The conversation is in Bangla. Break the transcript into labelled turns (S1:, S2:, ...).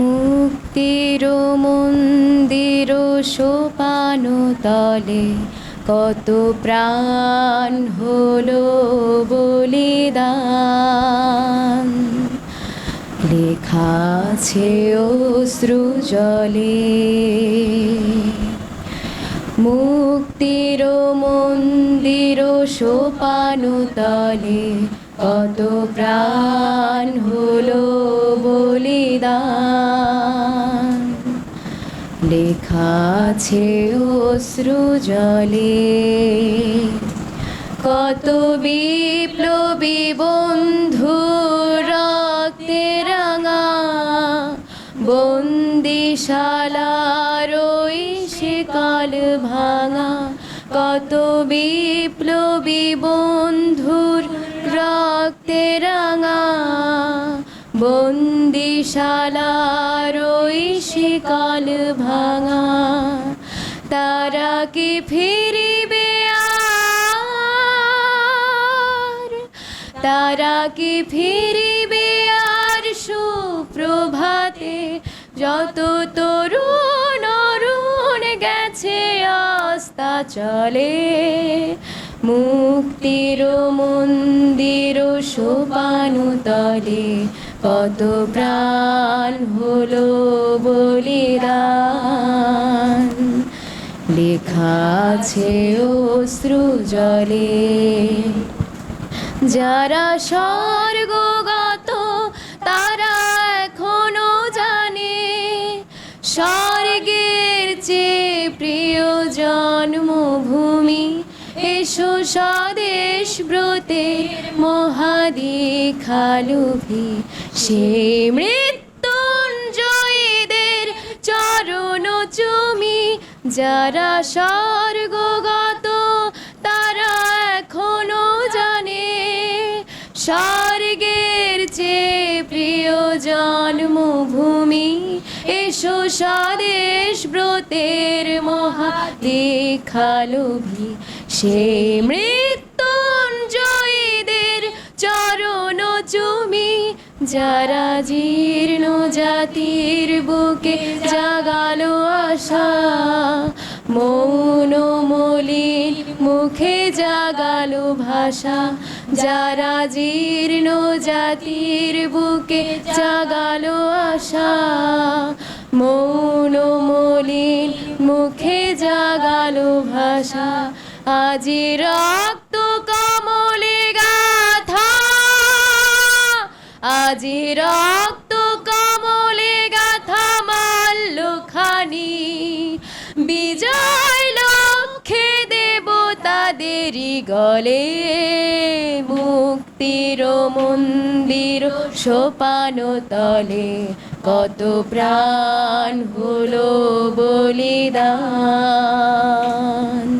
S1: মুক্তির মন্দির সোপান তলে কত প্রাণ হলো বলিদান। লেখা আছে জলে। মুক্তির মন্দির সোপান তলে কত প্রাণ হলো বলিদান। আছে অশ্রু জলে। কত বিপ্লবী বন্ধু রক্তে রাঙা। বন্দিশালার ওই শিকাল ভাঙা। কত বিপ্লবী বন্ধুর রক্তে রাঙা। বন্দিশালার ওই শিকাল ভাঙা। তারা কি ফিরিবে আর? তারা কি ফিরিবে আর সুপ্রভাতে? যত তরুণ অরুণ গেছে আস্তা চলে। মুক্তির মন্দির সোপানু তলে কত প্রাণ হলো বলিদান। লেখা আছে অশ্রু জলে। যারা স্বর্গগত, তারা এখনও জানে, স্বর্গের চেয়ে প্রিয় জন্মভূমি এসো স্বদেশ ব্রতে মহাদিখালুভি। সে মৃত্যুঞ্জয়ীদের চরণ চুমি, যারা স্বর্গগত, তারা এখনও জানে। স্বর্গের চেয়ে প্রিয় জন্মভূমি, এসো স্বদেশ ব্রতের মহা দেখালোভি সে মৃত্যুঞ্জয়ীদের চরণ চুমি, যারা জীর্ণ জাতির বুকে জাগালো আশা। মৌন মলিন মুখে জাগালো ভাষা, যারা জীর্ণ জাতির বুকে জাগালো আশা। মৌন মলিন মুখে জাগালো ভাষা আজি রক্ত কমলে গাথা আজি রক্ত কমলে গাথা মাল্লখানি বিজয় লক্ষ্যে দেবতাদেরই গলে। মুক্তির মন্দির সোপান তলে। কত প্রাণ হলো বলিদান।